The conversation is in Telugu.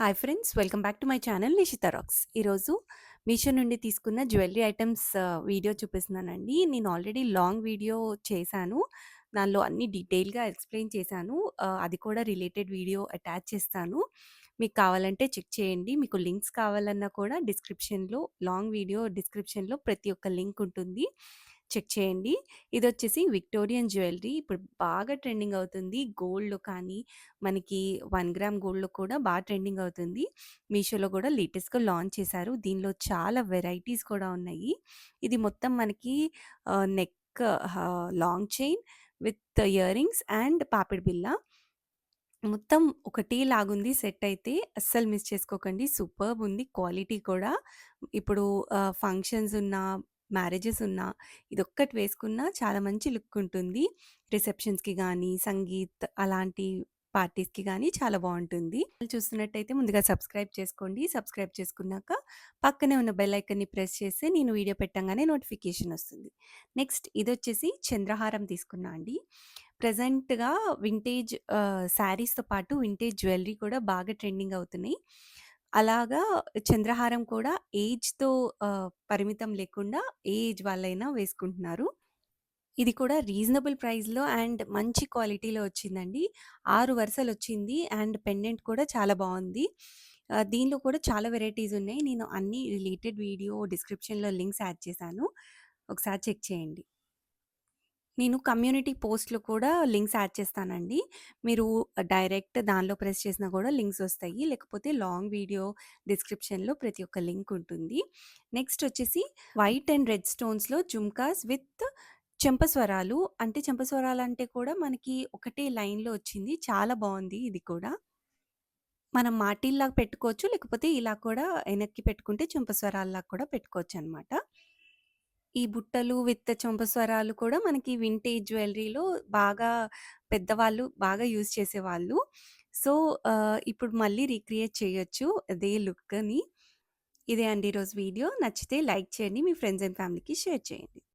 Hi friends welcome back to my channel Nishitha rocks. ఈరోజు మీషో నుండి తీసుకున్న జ్యువెలరీ ఐటమ్స్ వీడియో చూపిస్తున్నానండి. నేను ఆల్రెడీ లాంగ్ వీడియో చేశాను. దానిలో అన్ని డీటెయిల్గా ఎక్స్ప్లెయిన్ చేశాను. అది కూడా రిలేటెడ్ వీడియో అటాచ్ చేస్తాను. మీకు కావాలంటే చెక్ చేయండి. మీకు లింక్స్ కావాలన్నా కూడా డిస్క్రిప్షన్లో లాంగ్ వీడియో డిస్క్రిప్షన్లో ప్రతి ఒక్క లింక్ ఉంటుంది. చెక్ చేయండి. ఇది వచ్చేసి విక్టోరియన్ జ్యువెలరీ. ఇప్పుడు బాగా ట్రెండింగ్ అవుతుంది. గోల్డ్ కానీ మనకి వన్ గ్రామ్ గోల్డ్లో కూడా బాగా ట్రెండింగ్ అవుతుంది. మీషోలో కూడా లేటెస్ట్గా లాంచ్ చేశారు. దీనిలో చాలా వెరైటీస్ కూడా ఉన్నాయి. ఇది మొత్తం మనకి neck long chain with earrings and పాపిడి బిల్ల మొత్తం ఒకటే లాగుంది సెట్ అయితే. అస్సలు మిస్ చేసుకోకండి. సూపర్బ్ ఉంది. క్వాలిటీ కూడా. ఇప్పుడు ఫంక్షన్స్ ఉన్న మ్యారేజెస్ ఉన్నా ఇదొక్కటి వేసుకున్నా చాలా మంచి లుక్ ఉంటుంది. రిసెప్షన్స్కి కానీ సంగీత్ అలాంటి పార్టీస్కి కానీ చాలా బాగుంటుంది చూస్తున్నట్టయితే ముందుగా సబ్స్క్రైబ్ చేసుకోండి. సబ్స్క్రైబ్ చేసుకున్నాక పక్కనే ఉన్న బెల్ ఐకన్ని ప్రెస్ చేస్తే నేను వీడియో పెట్టంగానే నోటిఫికేషన్ వస్తుంది. నెక్స్ట్ ఇది వచ్చేసి చంద్రహారం తీసుకున్నా అండి. ప్రజెంట్గా వింటేజ్ శారీస్తో పాటు వింటేజ్ జ్యువెలరీ కూడా బాగా ట్రెండింగ్ అవుతున్నాయి. అలాగా చంద్రహారం కూడా ఏజ్‌తో ఆహ్, పరిమితం లేకుండా ఏ ఏజ్ వాళ్ళైనా వేసుకుంటున్నారు. ఇది కూడా రీజనబుల్ ప్రైస్‌లో అండ్ మంచి క్వాలిటీలో వచ్చిందండి. 6 వరుసలొచ్చింది అండ్ పెండెంట్ కూడా చాలా బావుంది. ఆహ్, దీనిలో కూడా చాలా వెరైటీస్ ఉన్నాయి. నేను అన్ని రిలేటెడ్ వీడియో డిస్క్రిప్షన్‌లో లింక్స్ యాడ్ చేశాను. ఒకసారి చెక్ చేయండి. నేను కమ్యూనిటీ పోస్ట్‌లో కూడా లింక్స్ యాడ్ చేస్తానండి. మీరు డైరెక్ట్ దానిలో ప్రెస్ చేసినా కూడా లింక్స్ వస్తాయి. లేకపోతే లాంగ్ వీడియో డిస్క్రిప్షన్‌లో ప్రతి ఒక్క లింక్ ఉంటుంది. నెక్స్ట్ వచ్చేసి వైట్ అండ్ రెడ్ స్టోన్స్‌లో జుమ్కాస్ విత్ చెంపస్వరాలు. అంటే చెంపస్వరాలంటే కూడా మనకి ఒకటే లైన్‌లో వచ్చింది. చాలా బావుంది ఇది కూడా. మనం మాటీల్లాగా పెట్టుకోవచ్చు. లేకపోతే ఇలా కూడా వెనక్కి పెట్టుకుంటే చెంపస్వరాల్లాగా కూడా పెట్టుకోవచ్చనమాట. ఈ బుట్టలు విత్ చెంపస్వరాలు కూడా మనకి వింటేజ్ జ్యువెలరీలో బాగా పెద్దవాళ్ళు బాగా యూజ్ చేసేవాళ్ళు. సో, ఇప్పుడు మళ్ళీ రీక్రియేట్ చేయొచ్చు అదే లుక్‌ని. ఇదే అండి ఈరోజు వీడియో. నచ్చితే లైక్ చేయండి. మీ ఫ్రెండ్స్ అండ్ ఫ్యామిలీకి షేర్ చేయండి.